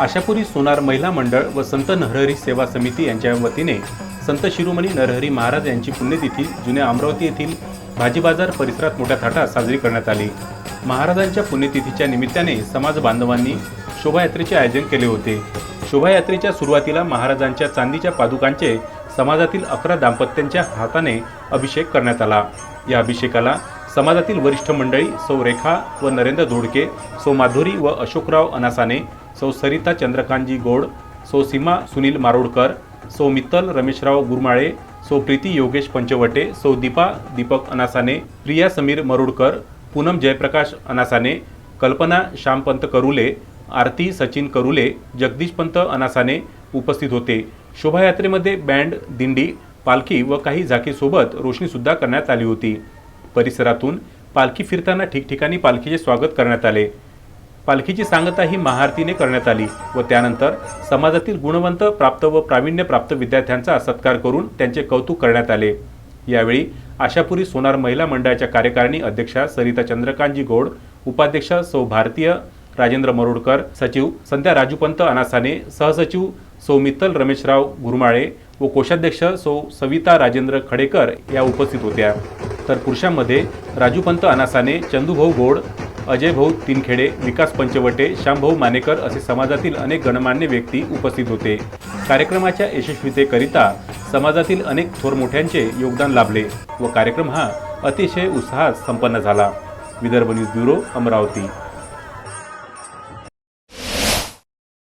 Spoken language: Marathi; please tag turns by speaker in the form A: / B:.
A: आशापुरी सोनार महिला मंडळ व संत नरहरी सेवा समिती यांच्या वतीने संत शिरोमणी नरहरी महाराज यांची पुण्यतिथी जुन्या अमरावती येथील भाजी बाजार परिसरात मोठ्या थाटात साजरी करण्यात आली. महाराजांच्या पुण्यतिथीच्या निमित्ताने समाज बांधवांनी शोभायात्रेचे आयोजन केले होते. शोभायात्रेच्या सुरुवातीला महाराजांच्या चांदीच्या पादुकांचे समाजातील अकरा दाम्पत्यांच्या हाताने अभिषेक करण्यात आला. या अभिषेकाला समाजातील वरिष्ठ मंडळी सौ रेखा व नरेंद्र धोडके सौ माधुरी व अशोकराव अनासाने सौ सरिता चंद्रकांतजी गोड सौ सीमा सुनील मारोडकर सौ मित्तल रमेशराव गुरमाळे सौ प्रीती योगेश पंचवटे सौ दीपा दीपक अनासाने प्रिया समीर मरोडकर पूनम जयप्रकाश अनासाने कल्पना श्यामपंत करुले आरती सचिन करुले जगदीशपंत अनासाने उपस्थित होते. शोभायात्रेमध्ये बँड दिंडी पालखी व काही झाकीसोबत रोषणीसुद्धा करण्यात आली होती. परिसरातून पालखी फिरताना ठिकठिकाणी पालखीचे स्वागत करण्यात आले. पालखीची सांगता ही महाआरतीने करण्यात आली व त्यानंतर समाजातील गुणवंत प्राप्त व प्रावीण्यप्राप्त विद्यार्थ्यांचा सत्कार करून त्यांचे कौतुक करण्यात आले. यावेळी आशापुरी सोनार महिला मंडळाच्या कार्यकारिणी अध्यक्षा सरिता चंद्रकांतजी गोड उपाध्यक्ष सौ भारतीय राजेंद्र मरोडकर सचिव संध्या राजूपंत अनासाने सहसचिव सौ मित्तल रमेशराव गुरमाळे व कोषाध्यक्ष सौ सविता राजेंद्र खडेकर या उपस्थित होत्या. तर पुरुषांमध्ये राजूपंत अनासाने चंदूभाऊ गोड अजयभाऊ तिनखेडे विकास पंचवटे श्यामभाऊ मानेकर असे समाजातील अनेक गणमान्य व्यक्ती उपस्थित होते. कार्यक्रमाच्या यशस्वीतेकरिता समाजातील अनेक थोर मोठ्यांचे योगदान लाभले व कार्यक्रम हा अतिशय उत्साहात संपन्न झाला. Vidarbha news bureau Amravati.